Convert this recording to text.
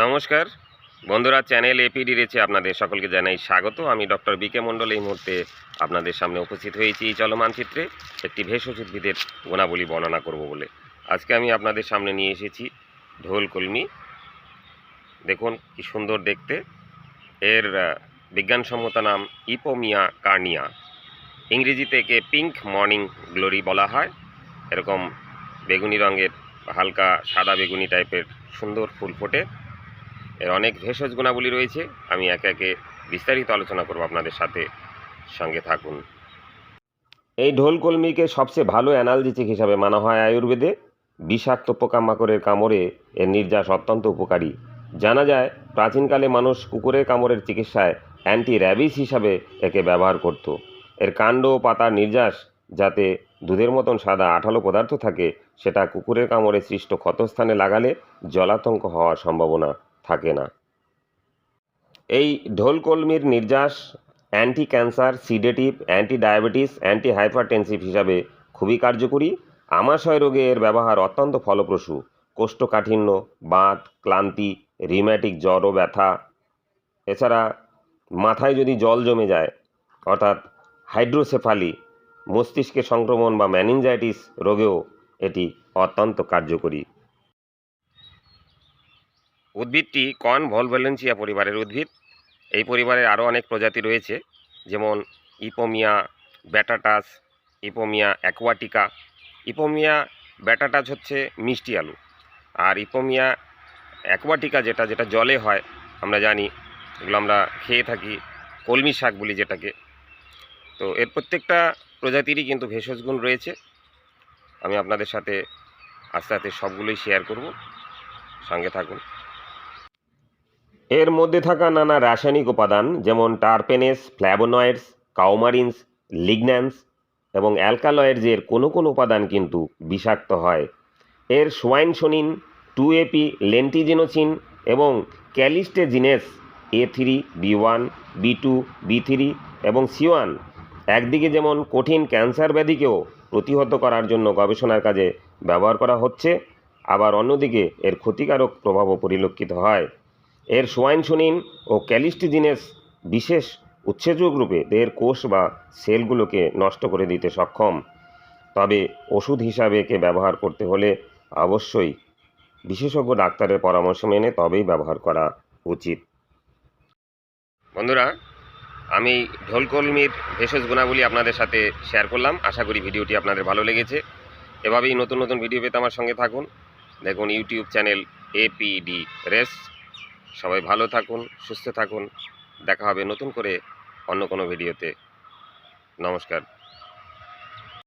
নমস্কার। বন্ধুরা, channel APD রেচে আপনাদের সকলকে জানাই স্বাগত। আমি ডক্টর বিকে মণ্ডল এই মুহূর্তে আপনাদের সামনে উপস্থিত হয়েছি। এই চলমান চিত্রে একটি ভেষজ উদ্ভিদের গুণাবলী বর্ণনা করব বলে। আজকে আমি আপনাদের সামনে নিয়ে এসেছি ঢোল কলমি। দেখুন, কি সুন্দর দেখতে। এর বিজ্ঞানসম্মত নাম ইপোমিয়া কার্নিয়া ইংরেজিতে একে পিঙ্ক মর্নিং গ্লোরি বলা হয়। এরকম বেগুনি রঙের হালকা সাদা বেগুনি টাইপের সুন্দর ফুল ফোটে। এর অনেক ভেষজ গুণাবলী রয়েছে। আমি একে একে বিস্তারিত আলোচনা করব আপনাদের সাথে। সঙ্গে থাকুন। এই ঢোল কলমিকে সবচেয়ে ভালো অ্যানালজেটিক হিসাবে মানা হয় আয়ুর্বেদে। বিষাক্ত পোকামাকড়ের কামড়ে এর নির্যাস অত্যন্ত উপকারী। জানা যায়, প্রাচীনকালে মানুষ কুকুরের কামড়ের চিকিৎসায় অ্যান্টি র্যাবিস হিসাবে একে ব্যবহার করত। এর কাণ্ড ও পাতার নির্যাস যাতে দুধের মতন সাদা আঠালো পদার্থ থাকে, সেটা কুকুরের কামড়ে সৃষ্ট ক্ষতস্থানে লাগালে জলাতঙ্ক হওয়ার সম্ভাবনা থাকে না। এই ঢোলকলমির নির্যাস anti cancer sedative anti diabetes anti hypertensive হিসাবে খুবই কার্যকরী। আমাশয় রোগে এর ব্যবহার অত্যন্ত ফলপ্রসূ। কোষ্ঠকাঠিন্য বাত ক্লান্তি রিম্যাটিক জ্বর ও ব্যথা। এছাড়া মাথায় যদি জল জমে যায়, অর্থাৎ হাইড্রোসেফালি মস্তিষ্কে সংক্রমণ বা ম্যানিনজাইটিস রোগেও এটি অত্যন্ত কার্যকরী। উদ্ভিদটি কন ভলভেলেন্সিয়া পরিবারের উদ্ভিদ। এই পরিবারের আরও অনেক প্রজাতি রয়েছে, যেমন ইপোমিয়া ব্যাটাটাস, ইপোমিয়া অ্যাকোয়াটিকা। ইপোমিয়া ব্যাটাটাস হচ্ছে মিষ্টি আলু, আর ইপোমিয়া অ্যাকোয়াটিকা যেটা যেটা জলে হয়, আমরা জানি, এগুলো আমরা খেয়ে থাকি, কলমি শাক বলি যেটাকে। তো এর প্রত্যেকটা প্রজাতিরই কিন্তু ভেষজ গুণ রয়েছে। আমি আপনাদের সাথে আস্তে আস্তে সবগুলোই শেয়ার করব। সঙ্গে থাকুন। এর মধ্যে থাকা নানা রাসায়নিক উপাদান, যেমন টারপেনেস ফ্ল্যাবোনয়েডস কাউমারিনস, লিগন্যান্স এবং অ্যালকালয়েডসের কোনো কোনো উপাদান কিন্তু বিষাক্ত হয়। এর সোয়াইনসোনিন, টু এপি লেন্টিজেনোচিন এবং calystegines, A three, B one, B two, B three এবং সি ওয়ান একদিকে যেমন কঠিন ক্যান্সার ব্যাধিকেও প্রতিহত করার জন্য গবেষণার কাজে ব্যবহার করা হচ্ছে, আবার অন্যদিকে এর ক্ষতিকারক প্রভাবও পরিলক্ষিত হয়। এর সোয়াইনসোনিন ও ক্যালিস্টিজিনেস বিশেষ উৎসেচক রূপে দেহের কোষ বা সেলগুলোকে নষ্ট করে দিতে সক্ষম। তবে ওষুধ হিসাবে একে ব্যবহার করতে হলে অবশ্যই বিশেষজ্ঞ ডাক্তারের পরামর্শ মেনে তবেই ব্যবহার করা উচিত। বন্ধুরা, আমি ঢোলকলমির ভেষজ গুণাবলী আপনাদের সাথে শেয়ার করলাম। আশা করি ভিডিওটি আপনাদের ভালো লেগেছে। এভাবেই নতুন নতুন ভিডিও পেতে আমার সঙ্গে থাকুন। দেখুন ইউটিউব চ্যানেল এপিডি রেস সবাই ভালো থাকুন সুস্থ থাকুন। দেখা হবে নতুন করে অন্য কোনো ভিডিওতে। নমস্কার।